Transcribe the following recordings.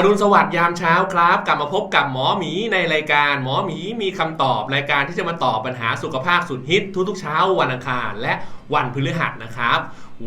อรุณสวัสดิ์ยามเช้าครับ กลับมาพบกับหมอหมีในรายการหมอหมีมีคำตอบรายการที่จะมาตอบปัญหาสุขภาพสุดฮิตทุกๆเช้าวันอังคาร และ วันพฤหัสนะครับ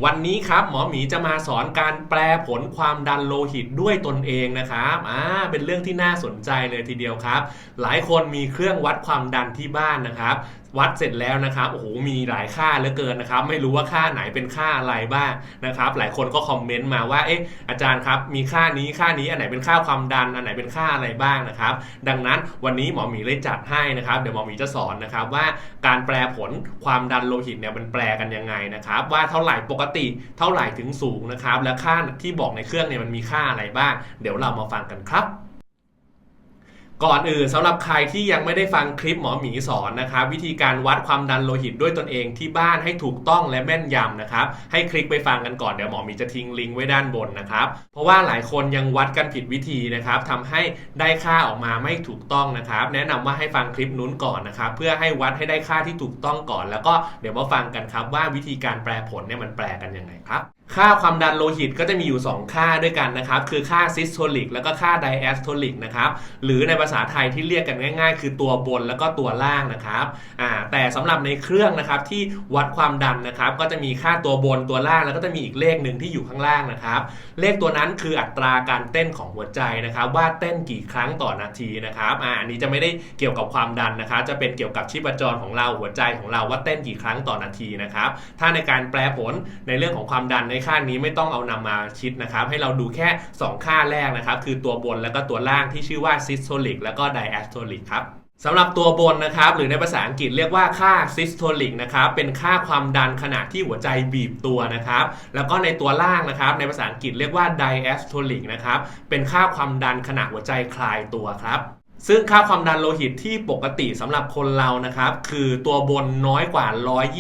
วันนี้ครับหมอหมีจะมาสอนการแปลผลความดันโลหิตด้วยตนเองนะครับอ่าเป็นเรื่องที่น่าสนใจเลยทีเดียวครับ หลายคนมีเครื่องวัดความดันที่บ้านนะครับ วัดเสร็จแล้วนะครับโอ้โหมีหลายค่าเหลือเกินนะครับ ไม่รู้ว่าค่าไหนเป็นค่าอะไรบ้างนะครับ หลายคนก็คอมเมนต์มาว่าเอ๊ะอาจารย์ครับมีค่านี้ค่านี้อันไหนเป็นค่าความดันอันไหนเป็นค่าอะไรบ้างนะครับ ดังนั้นวันนี้หมอหมีเลยจัดให้นะครับ เดี๋ยวหมอหมีจะสอนนะครับว่าการแปลผลความดันโลหิตเนี่ยมันแปลกันยังไงนะครับว่าเท่าไหร่ปกติเท่าไหร่ถึงสูงนะครับและค่าที่บอกในเครื่องเนี่ยมันมีค่าอะไรบ้าง เดี๋ยวเรามาฟังกันครับ ก่อนอื่นสำหรับใครที่ยังไม่ได้ฟังคลิปหมอหมีสอนนะครับวิธีการวัดความดันโลหิตด้วยตนเองที่บ้านให้ถูกต้องและแม่นยำนะครับให้คลิกไปฟังกันก่อนเดี๋ยวหมอหมีจะทิ้งลิงก์ไว้ด้านบนนะครับเพราะว่าหลายคนยังวัดกันผิดวิธีนะครับทำให้ได้ค่าออกมาไม่ถูกต้องนะครับ แนะนำว่าให้ฟังคลิปนู้นก่อนนะครับเพื่อให้วัดให้ได้ค่าที่ถูกต้องก่อน แล้วก็เดี๋ยวมาฟังกันครับว่าวิธีการแปลผลเนี่ยมันแปลกันยังไงครับ ค่าความดันโลหิตก็จะมีอยู่ 2 ค่าด้วยกันนะครับ คือค่าซิสโทลิกแล้วก็ค่าไดแอสโทลิกนะครับ หรือในภาษาไทยที่เรียกกันง่ายๆ คือตัวบนแล้วก็ตัวล่างนะครับอ่าแต่สำหรับในเครื่องนะครับที่วัดความดันนะครับก็จะมีค่าตัวบนตัวล่างแล้วก็จะมีอีกเลขหนึ่งที่อยู่ข้างล่างนะครับ เลขตัวนั้นคืออัตราการเต้นของหัวใจนะครับ ว่าเต้นกี่ครั้งต่อนาทีนะครับอ่าอันนี้จะไม่ได้เกี่ยวกับความดันนะครับ จะเป็นเกี่ยวกับชีพจรของเราหัวใจของเราว่าเต้นกี่ครั้งต่อนาทีนะครับ ถ้าในการแปลผลในเรื่องของความดันในค่านี้ไม่ต้องเอานำมาคิดนะครับ ให้เราดูแค่ 2 ค่าแรกนะครับ คือตัวบนแล้วก็ตัวล่างที่ชื่อว่า systolic แล้วก็ diastolic ครับสำหรับตัวบนนะครับหรือในภาษาอังกฤษเรียกว่าค่า systolic นะครับเป็นค่าความดันขณะที่หัวใจบีบตัวนะครับแล้วก็ในตัวล่างนะครับในภาษาอังกฤษเรียกว่า diastolic นะครับเป็นค่าความดันขณะหัวใจคลายตัวครับซึ่งค่าความดันโลหิตที่ปกติสำหรับคนเรานะครับ คือตัวบนน้อยกว่า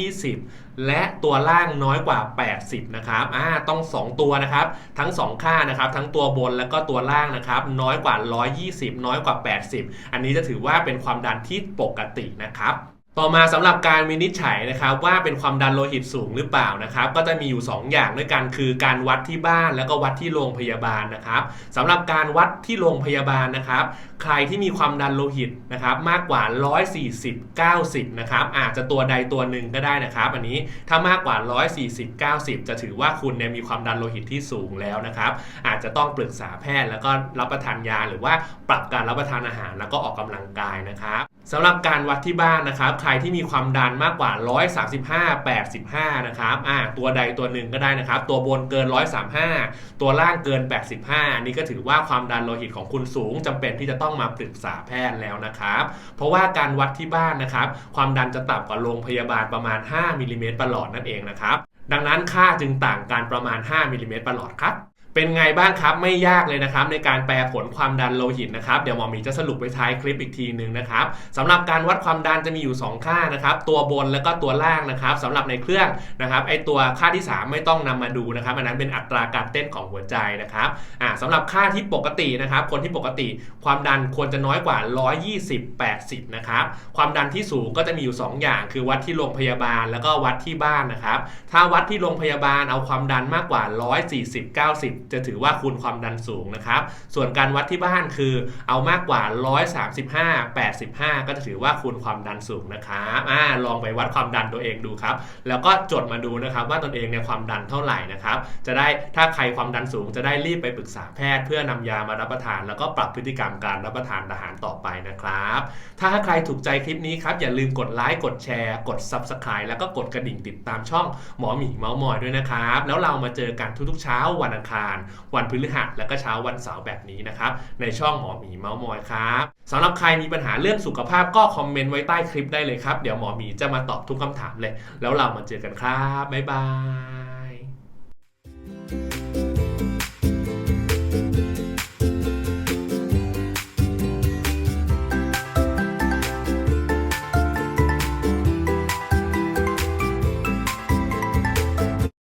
120 และตัวล่างน้อยกว่า 80 นะครับอ่าต้อง 2 ตัวนะครับ ทั้ง 2 ค่านะครับ ทั้งตัวบนแล้วก็ตัวล่างนะครับ น้อยกว่า 120 น้อยกว่า 80 อันนี้จะถือว่าเป็นความดันที่ปกตินะครับ ต่อมาสำหรับการวินิจฉัยนะครับว่าเป็นความดันโลหิตสูงหรือเปล่านะครับ ก็จะมีอยู่ 2 อย่างด้วยกันคือการวัดที่บ้านแล้วก็วัดที่โรงพยาบาลนะครับสำหรับการวัดที่โรงพยาบาลนะครับ ใครที่มีความดันโลหิตนะครับมากกว่า 140 90 นะครับ อาจจะตัวใดตัวหนึ่งก็ได้นะครับ อันนี้ถ้ามากกว่า 140 90 จะถือว่าคุณเนี่ยมีความดันโลหิตที่สูงแล้วนะครับ อาจจะต้องปรึกษาแพทย์แล้วก็รับประทานยาหรือว่าปรับการรับประทานอาหารแล้วก็ออกกำลังกายนะครับสำหรับการวัดที่บ้านนะครับใครที่มีความดันมากกว่า 135 85 นะครับอ่าตัวใดตัวหนึ่งก็ได้นะครับ ตัวบนเกิน 135 ตัวล่างเกิน 85 อันนี้ก็ถือว่าความดันโลหิตของคุณสูงจำเป็นที่จะต้องมาปรึกษาแพทย์แล้วนะครับ เพราะว่าการวัดที่บ้านนะครับ ความดันจะต่ำกว่าโรงพยาบาลประมาณ 5มิลลิเมตรประหลอดนั่นเองนะครับ ดังนั้นค่าจึงต่างกันประมาณ 5มิลลิเมตรประหลอดครับ เป็นไงบ้างครับไม่ยากเลยนะครับ ในการแปลผลความดันโลหิตนะครับเดี๋ยวหมอหมีจะสรุปไว้ท้ายคลิปอีกทีหนึ่งนะครับสำหรับการวัดความดันจะมีอยู่ 2 ค่านะครับ ตัวบนแล้วก็ตัวล่างนะครับสำหรับในเครื่องนะครับไอตัวค่าที่ 3 ไม่ต้องนำมาดูนะครับอันนั้นเป็นอัตราการเต้นของหัวใจนะครับอ่าสำหรับค่าที่ปกตินะครับ คนที่ปกติความดันควรจะน้อยกว่า 120 80นะครับความดันที่สูงก็จะมีอยู่ 2 อย่าง คือวัดที่โรงพยาบาลแล้วก็วัดที่บ้านนะครับถ้าวัดที่โรงพยาบาลเอาความดันมากกว่า 140 90จะถือว่าคุณความดันสูงนะครับ ส่วนการวัดที่บ้านคือเอามากกว่า 135 85 ก็จะถือว่าคุณความดันสูงนะครับอ่าลองไปวัดความดันตัวเองดูครับ แล้วก็จดมาดูนะครับว่าตนเองเนี่ยความดันเท่าไหร่นะครับ จะได้ถ้าใครความดันสูงจะได้รีบไปปรึกษาแพทย์ เพื่อนำยามารับประทาน แล้วก็ปรับพฤติกรรมการรับประทานอาหารต่อไปนะครับ ถ้าใครถูกใจคลิปนี้ครับอย่าลืมกดไลค์กดแชร์กด Subscribe แล้วก็กดกระดิ่งติดตามช่องหมอหมีเมาส์มอยด้วยนะครับ แล้วเรามาเจอกันทุกๆเช้าวันอังคารวันพฤหัสและก็เช้าวันเสาร์แบบนี้นะครับในช่องหมอหมีเมาส์มอยครับสำหรับใครมีปัญหาเรื่องสุขภาพก็คอมเมนต์ไว้ใต้คลิปได้เลยครับ เดี๋ยวหมอหมีจะมาตอบทุกคำถามเลย แล้วเรามาเจอกันครับบ๊ายบาย